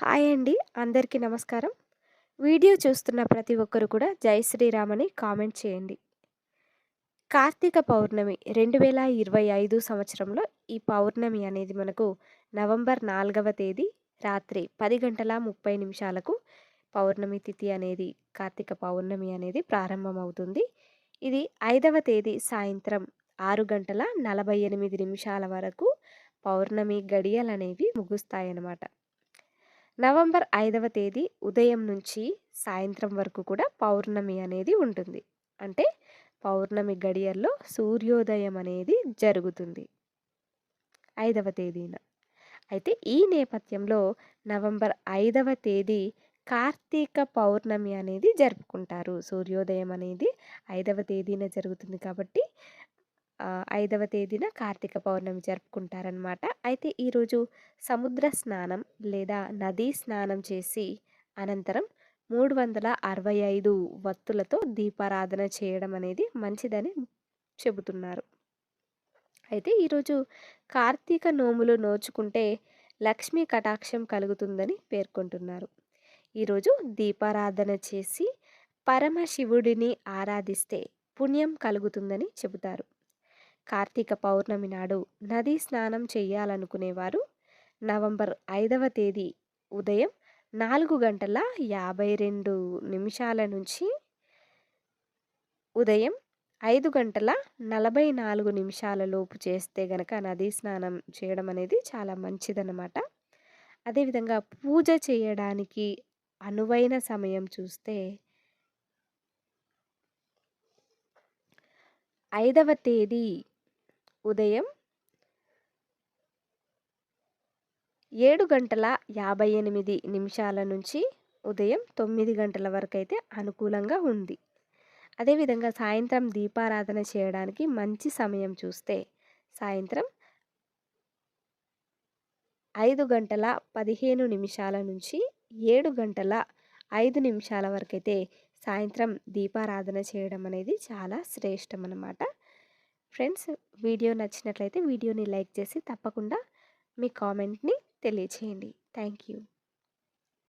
Hi అండి. అందరికీ నమస్కారం. వీడియో చూస్తున్న ప్రతి ఒక్కరు కూడా జై శ్రీరామ్ అని కామెంట్ చేయండి. కార్తీక పౌర్ణమి రెండు వేల ఇరవై ఐదు సంవత్సరంలో ఈ పౌర్ణమి అనేది మనకు నవంబర్ నాలుగవ తేదీ రాత్రి పది గంటల ముప్పై నిమిషాలకు పౌర్ణమి తిథి అనేది కార్తీక పౌర్ణమి అనేది ప్రారంభమవుతుంది. ఇది ఐదవ తేదీ సాయంత్రం ఆరు గంటల నలభై ఎనిమిది నిమిషాల వరకు పౌర్ణమి గడియలు అనేవి ముగుస్తాయన్నమాట. నవంబర్ ఐదవ తేదీ ఉదయం నుంచి సాయంత్రం వరకు కూడా పౌర్ణమి అనేది ఉంటుంది. అంటే పౌర్ణమి గడియల్లో సూర్యోదయం అనేది జరుగుతుంది. ఐదవ తేదీన. అయితే ఈ నేపథ్యంలో నవంబర్ ఐదవ తేదీ కార్తీక పౌర్ణమి అనేది జరుపుకుంటారు. సూర్యోదయం అనేది ఐదవ తేదీన జరుగుతుంది కాబట్టి ఐదవ తేదీన కార్తీక పౌర్ణమి జరుపుకుంటారనమాట అయితే ఈరోజు సముద్ర స్నానం లేదా నదీ స్నానం చేసి అనంతరం మూడు వందల అరవై ఐదు వత్తులతో దీపారాధన చేయడం అనేది మంచిదని చెబుతున్నారు. అయితే ఈరోజు కార్తీక నోములు నోచుకుంటే లక్ష్మీ కటాక్షం కలుగుతుందని పేర్కొంటున్నారు. ఈరోజు దీపారాధన చేసి పరమశివుడిని ఆరాధిస్తే పుణ్యం కలుగుతుందని చెబుతారు. కార్తీక పౌర్ణమి నాడు నదీ స్నానం చేయాలనుకునేవారు. నవంబర్ ఐదవ తేదీ ఉదయం నాలుగు గంటల యాభై రెండు నిమిషాల నుంచి ఉదయం ఐదు గంటల నలభై నాలుగు నిమిషాల లోపు చేస్తే గనక నదీ స్నానం చేయడం అనేది చాలా మంచిదన్నమాట. అదేవిధంగా పూజ చేయడానికి అనువైన సమయం చూస్తే ఐదవ తేదీ ఉదయం ఏడు గంటల యాభై ఎనిమిది నిమిషాల నుంచి ఉదయం తొమ్మిది గంటల వరకు అయితే అనుకూలంగా ఉంది. అదేవిధంగా సాయంత్రం దీపారాధన చేయడానికి మంచి సమయం చూస్తే సాయంత్రం ఐదు గంటల పదిహేను నిమిషాల నుంచి ఏడు గంటల ఐదు నిమిషాల వరకైతే సాయంత్రం దీపారాధన చేయడం అనేది చాలా శ్రేష్టం అన్నమాట ఫ్రెండ్స్ వీడియో నచ్చినట్లయితే వీడియోని లైక్ చేసి తప్పకుండా మీ కామెంట్ని తెలియచేయండి. Thank you